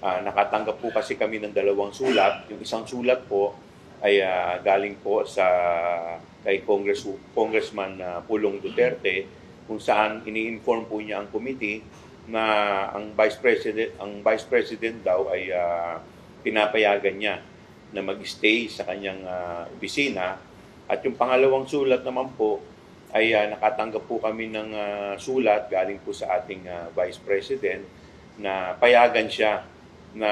Ah, nakatanggap po kasi kami ng dalawang sulat. Yung isang sulat po ay ah, galing po sa kay Congress, Congressman ah, Pulong Duterte kung saan ini-inform po niya ang committee na ang Vice President ang Vice President daw ay ah, pinapayagan niya na mag-stay sa kanyang ah, opisina at yung pangalawang sulat naman po ay ah, nakatanggap po kami ng ah, sulat galing po sa ating ah, Vice President na payagan siya na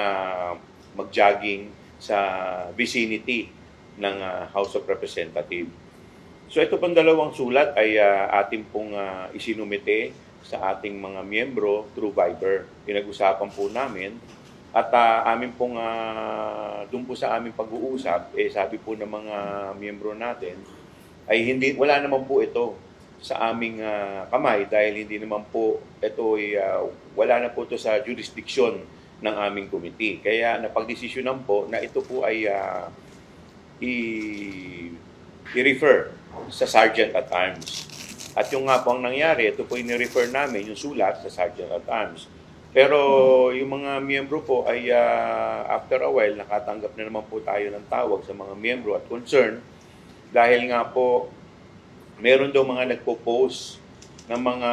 mag-jogging sa vicinity ng ah, House of Representatives. So ito pong dalawang sulat ay ah, ating pong ah, isinumite sa ating mga miyembro through Viber. Pinag-usapan po namin at ah, amin pong uh, doon po sa aming pag-uusap, eh sabi po ng mga miyembro natin ay hindi wala naman po ito sa aming ah, kamay dahil hindi naman po ito ay ah, wala na po ito sa jurisdiction ng aming committee. Kaya napagdesisyonan po na ito po ay ah, i- i-refer sa Sergeant at Arms. At yung nga po ang nangyari, ito po i-refer namin, yung sulat sa Sergeant at Arms. Pero yung mga miyembro po ay ah, after a while, nakatanggap na naman po tayo ng tawag sa mga miyembro at concern dahil nga po meron daw mga nagpo-post ng mga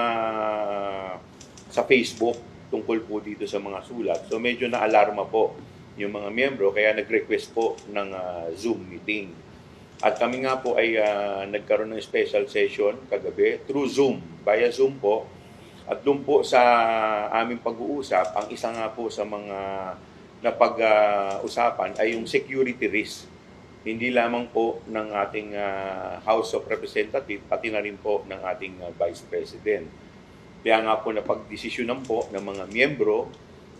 sa Facebook tungkol po dito sa mga sulat. So medyo na-alarma po yung mga miyembro kaya nag-request po ng ah, Zoom meeting. At kami nga po ay ah, nagkaroon ng special session kagabi through Zoom, via Zoom po. At doon po sa aming pag-uusap, ang isa nga po sa mga napag-usapan ay yung security risk. Hindi lamang po ng ating ah, House of Representatives, pati na rin po ng ating ah, Vice President. Kaya nga po napag-desisyonan po ng mga miyembro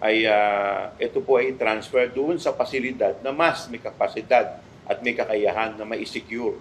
ay ah, ito po ay transfer doon sa pasilidad na mas may kapasidad at may kakayahan na ma-secure